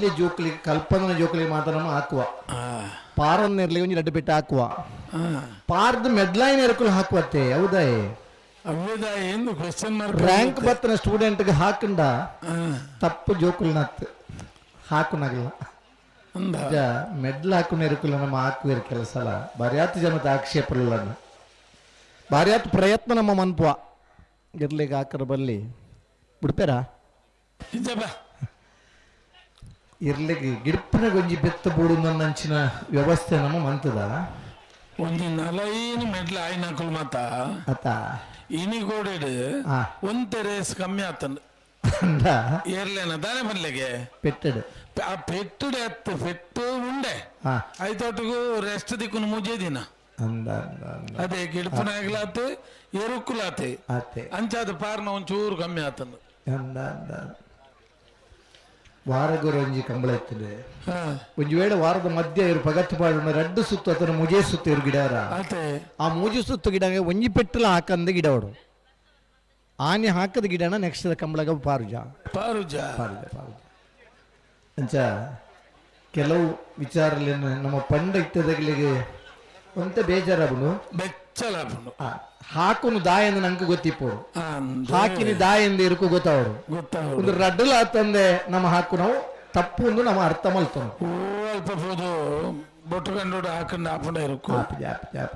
ಇಲ್ಲಿ ಜೋಕ್ಲಿ ಕಲ್ಪನ ಜೋಕ್ಲಿ ಮಾತ್ರ ನಮ್ಮ ಹಾಕುವ. ಪಾರನ್ನ ಇರ್ಲಿ ಒಂದು ರಡ್ಡು ಬಿಟ್ಟು ಹಾಕುವ ಪಾರ್ದ ಮೆಡ್ಲೈನ್ ಎರಕುಲು ಹಾಕುವತ್ತೆ ಹೌದಾಯ್ ಅವ್ಯದ ಎಂದು ಕ್ವಶನ್ ಮಾರ್ಕ್ ರ್ಯಾಂಕ್ ಬತ್ತನ ಸ್ಟೂಡೆಂಟ್ಗೆ ಹಾಕಂಡ ತಪ್ಪು ಜೋಕುಲ್ ಹಾಕುನಾಗಲ್ಲ ಮೆಡ್ಲ್ ಹಾಕೊಂಡು ಇರಕುಲ್ಲ ನಮ್ಮ ಹಾಕುವಿರ ಕೆಲಸ ಅಲ್ಲ ಬರಿಯಾತ್ ಜನದ ಆಕ್ಷೇಪಲ್ಲ ಬರಿಯಾತ್ ಪ್ರಯತ್ನ ನಮ್ಮ ಮನ್ಪುವ. ಇರ್ಲಿಗೆ ಹಾಕರ ಬಲ್ಲಿ ಬಿಡ್ಪೇರಾ? ಇರ್ಲಿಕ್ಕೆ ಗಿಡಪಿನ ಗೊಂಜಿ ಬೆತ್ತ ಬೂಡು ನಂಚಿನ ವ್ಯವಸ್ಥೆ ನಮ್ಮ ಮಂತದ ಒಂದು ನಲೈನ್ ಮೆಡ್ಲ ಆಯ್ನಾಕುಲ್ ಮಾತ ಅತ್ತ ಇನಿ ಆ. ಒಂತೆ ರೇಸ್ ಕಮ್ಮಿ ಅಂದ? ಏರ್ಲೇನ ತಾನೇ ಬರ್ಲಿಗೆ ಪೆಟ್ಟಡು. ಆ ಪೆಟ್ಟುಡೆ ಅತ್ತ ಪೆಟ್ಟು ಉಂಡೆ. ಐತೋಟಗೂ ರೆಸ್ಟ್ ದಿಕ್ಕುನು ಮುಜೆ ದಿನ. ಅಂದ ಗಿಡಪನಾಗ್ಲಾತು ಎರುಕುಲಾತೆ ಆತೆ. ಅಂಚಾದ ಪಾರ್ನ ಒಂಚೂರು ಕಮ್ಮಿ ಆತಂದು. ವಾರಗೊರ ಒಂಜಿ ಕಂಬಳ ಇತ್ತದೆ ಒಂಜಿ ವೇಳೆ ವಾರದ ಮಧ್ಯ ಇವರು ಪಗತ್ತು ಪಾಡು ರಡ್ಡು ಸುತ್ತು ಅಥವಾ ಮುಜೆ ಸುತ್ತು ಇವ್ರು ಗಿಡ ಆ ಮೂಜು ಸುತ್ತ ಗಿಡ ಒಂಜಿ ಪೆಟ್ಟಲ ಹಾಕಂದ ಗಿಡ ಅವರು. ಆನೆ ಹಾಕದ ಗಿಡ ನೆಕ್ಸ್ಟ್ ಕಂಬಳಗ ಪಾರುಜ. ಪಾರುಜ. ಪಾರುಜ ಪಾರುಜ. ಅಂಚ ಕೆಲವು ವಿಚಾರಲಿ ನಮ್ಮ ಪಂಡ ಇತ್ತದಗಳಿಗೆ ಅಂತ ಬೇಜಾರಾಗುನು. ಬೆಚ್ಚಲಾಪುಂಡು ಹಾಕುನು ದಾಯ ಎಂದು ನಂಗೆ ಗೊತ್ತಿಪ್ಪೋಡು ಅಂದ ಹಾಕಿನಿ ದಾಯ ಎಂದು ಇರುಕು ಗೊತ್ತಾವಡು ಗೊತ್ತಾಗ ಒಂದು ರಡ್ಡಲ ತಂದೆ ನಮ್ಮ ಹಾಕು ನಾವು ತಪ್ಪು ಒಂದು ನಮ್ಮ ಅರ್ಥ ಮಲ್ತನು ಓ ಅಲ್ಪ ಹೋದು ಬೊಟ್ಟು ಕಂಡು ಹಾಕೊಂಡು ಹಾಕೊಂಡ ಇರಕು ಆಪ್ ಜಾಪ್ ಜಾಪ್